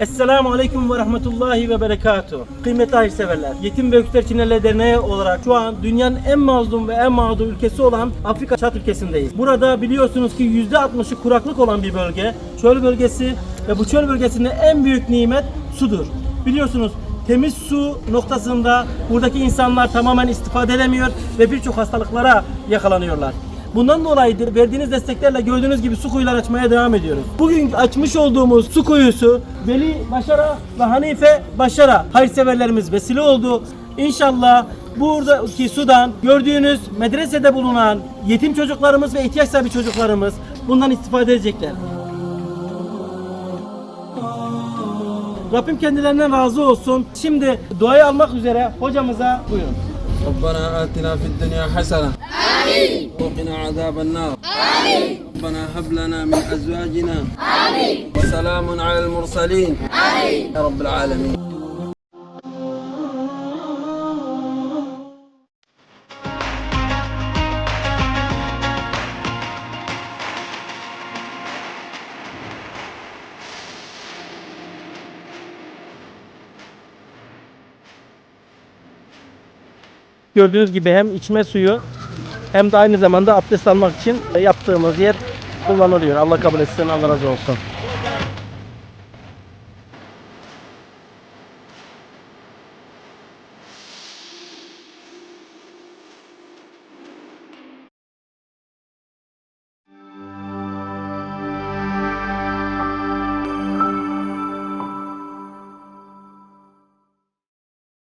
Esselamu Aleyküm ve Rahmetullahi ve Berekatuhu. Kıymetli hayırseverler, Yetim ve Öksüzler Çinlerle Derneği olarak şu an dünyanın en mazlum ve en mağdur ülkesi olan Afrika Çat ülkesindeyiz. Burada biliyorsunuz ki %60'ı kuraklık olan bir bölge, çöl bölgesi ve bu çöl bölgesinde en büyük nimet sudur. Biliyorsunuz temiz su noktasında buradaki insanlar tamamen istifade edemiyor ve birçok hastalıklara yakalanıyorlar. Bundan dolayı verdiğiniz desteklerle gördüğünüz gibi su kuyuları açmaya devam ediyoruz. Bugün açmış olduğumuz su kuyusu Veli Başara ve Hanife Başara hayırseverlerimiz vesile oldu. İnşallah buradaki sudan gördüğünüz medresede bulunan yetim çocuklarımız ve ihtiyaç sahibi çocuklarımız bundan istifade edecekler. Rabbim kendilerinden razı olsun. Şimdi duayı almak üzere hocamıza buyurun. ربنا آتنا في الدنيا حسنة آمين. وقنا عذاب النار. آمين. ربنا هب لنا من أزواجنا. آمين. وسلام على المرسلين. آمين. يا رب العالمين. Gördüğünüz gibi hem içme suyu hem de aynı zamanda abdest almak için yaptığımız yer kullanılıyor. Allah kabul etsin, Allah razı olsun.